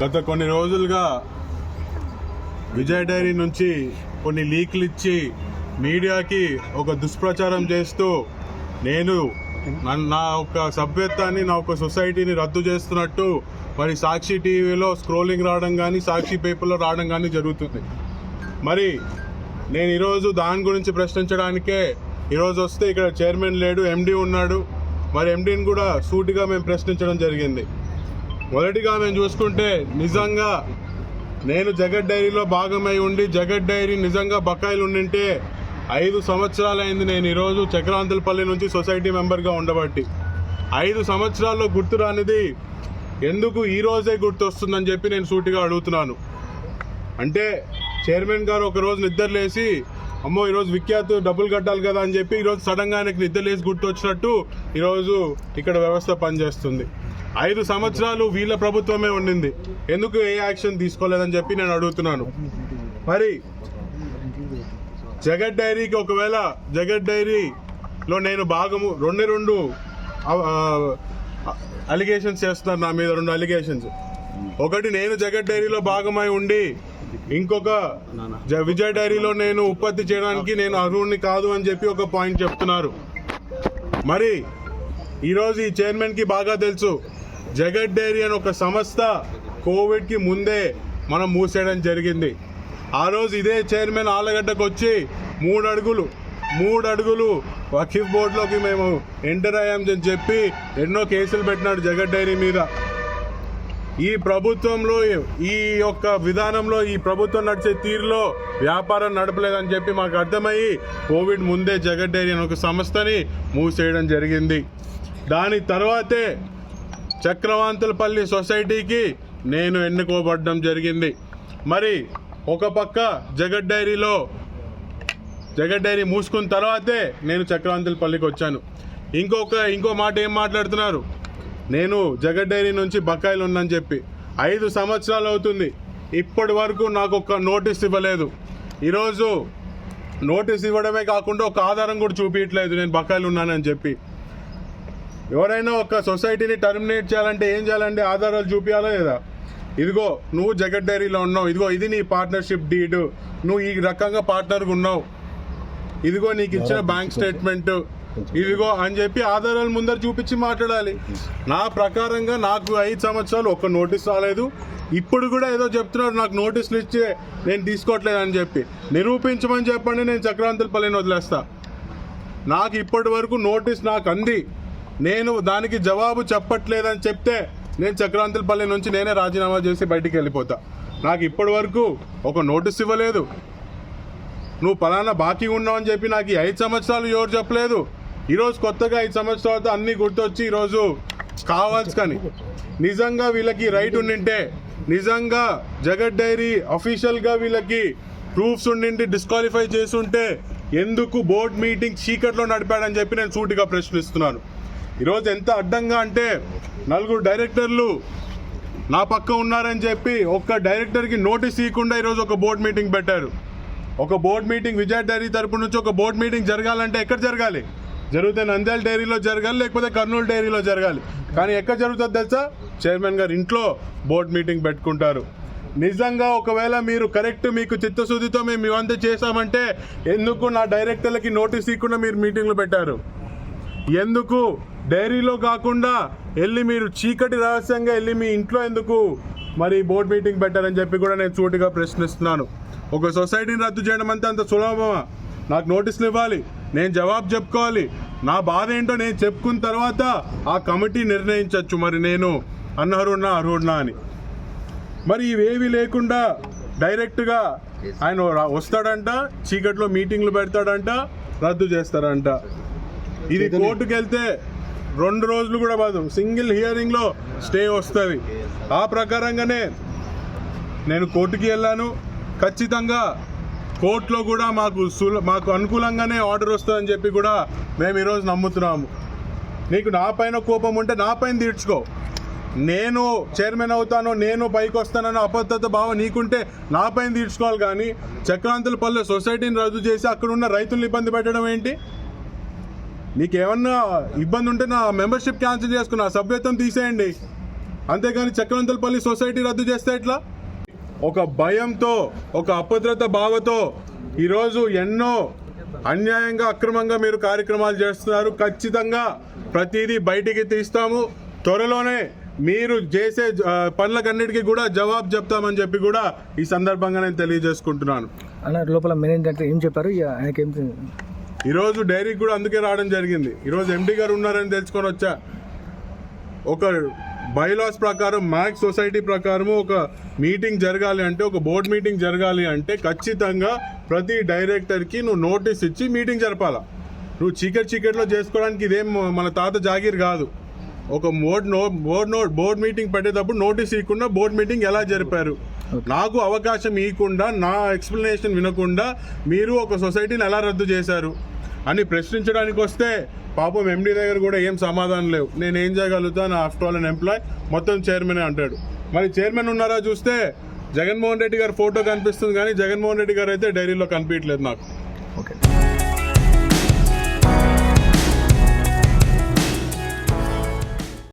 గత కొన్ని రోజులుగా విజయ్ డైరీ నుంచి కొన్ని లీక్లు ఇచ్చి మీడియాకి ఒక దుష్ప్రచారం చేస్తూ నేను నన్- నా ఒక సభ్యత్వాన్ని నా ఒక సొసైటీని రద్దు చేస్తున్నట్టు మరి సాక్షి టీవీలో స్క్రోలింగ్ రావడం కానీ సాక్షి పేపర్లో రావడం కానీ జరుగుతుంది. మరి నేను ఈరోజు దాని గురించి ప్రశ్నించడానికే ఈరోజు వస్తే ఇక్కడ చైర్మన్ లేడు ఎండి ఉన్నాడు. మరి ఎండీని కూడా సూటిగా మేము ప్రశ్నించడం జరిగింది. మొదటిగా మేము చూసుకుంటే నిజంగా నేను జగత్ డైరీలో భాగమై ఉండి జగత్ డైరీ నిజంగా బకాయిలు ఉండింటే ఐదు సంవత్సరాలైంది నేను ఈరోజు చక్రాంతులపల్లి నుంచి సొసైటీ మెంబర్గా ఉండబట్టి. ఐదు సంవత్సరాల్లో గుర్తు రానిది ఎందుకు ఈ రోజే గుర్తొస్తుందని చెప్పి నేను సూటిగా అడుగుతున్నాను. అంటే చైర్మన్ గారు ఒక రోజు నిద్రలేసి అమ్మో ఈరోజు విఖ్యాత్ డబ్బులు కట్టాలి కదా అని చెప్పి ఈరోజు సడన్గా ఆయనకి నిద్రలేసి గుర్తొచ్చినట్టు ఈరోజు ఇక్కడ వ్యవస్థ పనిచేస్తుంది. ఐదు సంవత్సరాలు వీళ్ళ ప్రభుత్వమే ఉండింది. ఎందుకు ఏ యాక్షన్ తీసుకోలేదని చెప్పి నేను అడుగుతున్నాను. మరి జగత్ డైరీకి ఒకవేళ జగత్ డైరీలో నేను భాగము రెండు రెండు అలిగేషన్స్ చేస్తున్నారు నా మీద రెండు అలిగేషన్స్ ఒకటి నేను జగత్ డైరీలో భాగమై ఉండి ఇంకొక విజయ్ డైరీలో నేను ఉత్పత్తి చేయడానికి నేను అర్హుడిని కాదు అని చెప్పి ఒక పాయింట్ చెప్తున్నారు. మరి ఈరోజు ఈ చైర్మన్కి బాగా తెలుసు జగత్ డైరీ అని ఒక సంస్థ కోవిడ్కి ముందే మనం మూసేయడం జరిగింది. ఆ రోజు ఇదే చైర్మన్ ఆలగడ్డకు వచ్చి మూడు అడుగులు మూడు అడుగులు వకీఫ్ బోర్డులోకి మేము ఎంటర్ అయ్యామని చెప్పి ఎన్నో కేసులు పెట్టినాడు జగత్ డైరీ మీద. ఈ ప్రభుత్వంలో ఈ యొక్క విధానంలో ఈ ప్రభుత్వం నడిచే తీరులో వ్యాపారం నడపలేదని చెప్పి మాకు అర్థమయ్యి కోవిడ్ ముందే జగత్ డైరీ అనే ఒక సంస్థని మూసేయడం జరిగింది. దాని తర్వాతే చక్రవాంతులపల్లి సొసైటీకి నేను ఎన్నుకోబడడం జరిగింది. మరి ఒక పక్క జగత్ డైరీలో జగన్ డైరీ మూసుకున్న తర్వాతే నేను చక్రవాంతులపల్లికి వచ్చాను. ఇంకొక ఇంకో మాట ఏం మాట్లాడుతున్నారు? నేను జగన్ డైరీ నుంచి బకాయిలు ఉందని చెప్పి. ఐదు సంవత్సరాలు అవుతుంది. ఇప్పటి వరకు నాకు ఒక నోటీస్ ఇవ్వలేదు. ఈరోజు నోటీస్ ఇవ్వడమే కాకుండా ఒక ఆధారం కూడా చూపించట్లేదు నేను బకాయిలు ఉన్నానని చెప్పి. ఎవరైనా ఒక సొసైటీని టర్మినేట్ చేయాలంటే ఏం చేయాలంటే ఆధారాలు చూపించాలా లేదా? ఇదిగో నువ్వు జగట్ డైరీలో ఉన్నావు. ఇదిగో ఇది నీ పార్ట్నర్షిప్ డీడ్. నువ్వు ఈ రకంగా పార్ట్నర్గా ఉన్నావు. ఇదిగో నీకు ఇచ్చిన బ్యాంక్ స్టేట్మెంట్ ఇదిగో అని చెప్పి ఆధారాలు ముందర చూపించి మాట్లాడాలి. నా ప్రకారంగా నాకు ఐదు సంవత్సరాలు ఒక్క నోటీస్ రాలేదు. ఇప్పుడు కూడా ఏదో చెప్తున్నారు నాకు నోటీసులు ఇచ్చి నేను తీసుకోవట్లేదు అని చెప్పి. నిరూపించమని చెప్పండి నేను చక్రాంతులపల్లిని వదిలేస్తా. నాకు ఇప్పటి వరకు నోటీస్ నాకు అంది. నేను దానికి జవాబు చెప్పట్లేదని చెప్తే నేను చక్రాంతులపల్లి నుంచి నేనే రాజీనామా చేసి బయటికి వెళ్ళిపోతా. నాకు ఇప్పటి వరకు ఒక నోటీస్ ఇవ్వలేదు. నువ్వు పలానా బాకీ ఉన్నావు అని చెప్పి నాకు ఈ ఐదు సంవత్సరాలు ఎవరు చెప్పలేదు. ఈరోజు కొత్తగా ఐదు సంవత్సరాలతో అన్నీ గుర్తొచ్చి ఈరోజు కావాల్సి కానీ. నిజంగా వీళ్ళకి రైట్ ఉండింటే నిజంగా జగత్ డైరీ అఫీషియల్గా వీళ్ళకి ప్రూఫ్స్ ఉండింటి డిస్క్వాలిఫై చేస్తుంటే ఎందుకు బోర్డ్ మీటింగ్ చీకట్లో నడిపాడని చెప్పి నేను సూటిగా ప్రశ్నిస్తున్నాను. ఈరోజు ఎంత అడ్డంగా అంటే నలుగురు డైరెక్టర్లు నా పక్క ఉన్నారని చెప్పి ఒక్క డైరెక్టర్కి నోటీస్ ఇవ్వకుండా ఈరోజు ఒక బోర్డ్ మీటింగ్ పెట్టారు. ఒక బోర్డ్ మీటింగ్ విజయ డైరీ తరపు నుంచి ఒక బోర్డు మీటింగ్ జరగాలంటే ఎక్కడ జరగాలి? జరిగితే నంద్యాల డైరీలో జరగాలి లేకపోతే కర్నూలు డైరీలో జరగాలి. కానీ ఎక్కడ జరుగుతుంది తెలుసా? చైర్మన్ గారు ఇంట్లో బోర్డు మీటింగ్ పెట్టుకుంటారు. నిజంగా ఒకవేళ మీరు కరెక్ట్ మీకు చిత్తశుద్ధితో మేము ఇవంతా చేశామంటే ఎందుకు నా డైరెక్టర్లకి నోటీస్ ఇవ్వకుండా మీరు మీటింగ్లు పెట్టారు? ఎందుకు? డైరీలో కాకుండా వెళ్ళి మీరు చీకటి రహస్యంగా వెళ్ళి మీ ఇంట్లో ఎందుకు మరి బోర్డు మీటింగ్ పెట్టారని చెప్పి కూడా నేను చూటిగా ప్రశ్నిస్తున్నాను. ఒక సొసైటీని రద్దు చేయడం అంతే అంత సులభమా? నాకు నోటీసులు ఇవ్వాలి. నేను జవాబు చెప్పుకోవాలి. నా బాధ ఏంటో నేను చెప్పుకున్న తర్వాత ఆ కమిటీ నిర్ణయించవచ్చు మరి నేను. అనర్హుడినా అర్హుడినా అని. మరి ఇవేవి లేకుండా డైరెక్ట్గా ఆయన వస్తాడంట చీకట్లో మీటింగ్లు పెడతాడంట రద్దు చేస్తారంట. ఇది కోర్టుకు వెళ్తే రెండు రోజులు కూడా కాదు సింగిల్ హియరింగ్లో స్టే వస్తుంది. ఆ ప్రకారంగానే నేను కోర్టుకి వెళ్ళాను. ఖచ్చితంగా కోర్టులో కూడా మాకు సుల మాకు అనుకూలంగానే ఆర్డర్ వస్తుందని చెప్పి కూడా మేము ఈరోజు నమ్ముతున్నాము నీకు నా పైన కోపం ఉంటే నా పైన తీర్చుకో. నేను చైర్మన్ అవుతాను నేను పైకి వస్తానన్న అబద్ధత భావం నీకుంటే నా పైన తీర్చుకోవాలి కానీ చక్రాంతుల పల్లె సొసైటీని రద్దు చేసి అక్కడ ఉన్న రైతులను ఇబ్బంది పెట్టడం ఏంటి? నీకేమన్నా ఇబ్బంది ఉంటే నా మెంబర్షిప్ క్యాన్సిల్ చేసుకున్నా సభ్యత్వం తీసేయండి. అంతేగాని చక్రవంతులపల్లి సొసైటీ రద్దు చేస్తే ఎట్లా? ఒక భయంతో ఒక అభద్రత భావతో ఈరోజు ఎన్నో అన్యాయంగా అక్రమంగా మీరు కార్యక్రమాలు చేస్తున్నారు. ఖచ్చితంగా ప్రతిదీ బయటికి తీస్తాము. త్వరలోనే మీరు చేసే పనులకన్నిటికీ కూడా జవాబు చెప్తామని చెప్పి కూడా ఈ సందర్భంగా నేను తెలియజేసుకుంటున్నాను. అన్న లోపల మేనేజ్ అంటే ఏం చెప్పారు? ఆయనకి ఈరోజు డైరీకి కూడా అందుకే రావడం జరిగింది. ఈరోజు ఎండి గారు ఉన్నారని తెలుసుకొని వచ్చా. ఒక బైలాస్ ప్రకారం మ్యాక్స్ సొసైటీ ప్రకారము ఒక మీటింగ్ జరగాలి అంటే ఒక బోర్డ్ మీటింగ్ జరగాలి అంటే ఖచ్చితంగా ప్రతి డైరెక్టర్కి నువ్వు నోటీస్ ఇచ్చి మీటింగ్ జరపాలా? నువ్వు చీకటి చీకట్లో చేసుకోవడానికి ఇదేం మన తాత జాగీర్ కాదు. ఒక board no board no board meeting పెట్టేటప్పుడు నోటీస్ ఇవ్వకుండా బోర్డ్ మీటింగ్ ఎలా జరిపారు? నాకు అవకాశం ఇవ్వకుండా నా ఎక్స్ప్లెనేషన్ వినకుండా మీరు ఒక సొసైటీని ఎలా రద్దు చేశారు? అని ప్రశ్నించడానికి వస్తే పాపం ఎండీ దగ్గర కూడా ఏం సమాధానం లేవు. నేను ఏం చేయగలుగుతాను ఆఫ్టర్ ఆల్ అన్ ఎంప్లాయ్ మొత్తం చైర్మన్ అంటాడు. మరి చైర్మన్ ఉన్నారా చూస్తే జగన్మోహన్ రెడ్డి గారి ఫోటో కనిపిస్తుంది కానీ జగన్మోహన్ రెడ్డి గారు అయితే డైరీలో కనిపించట్లేదు నాకు. ఓకే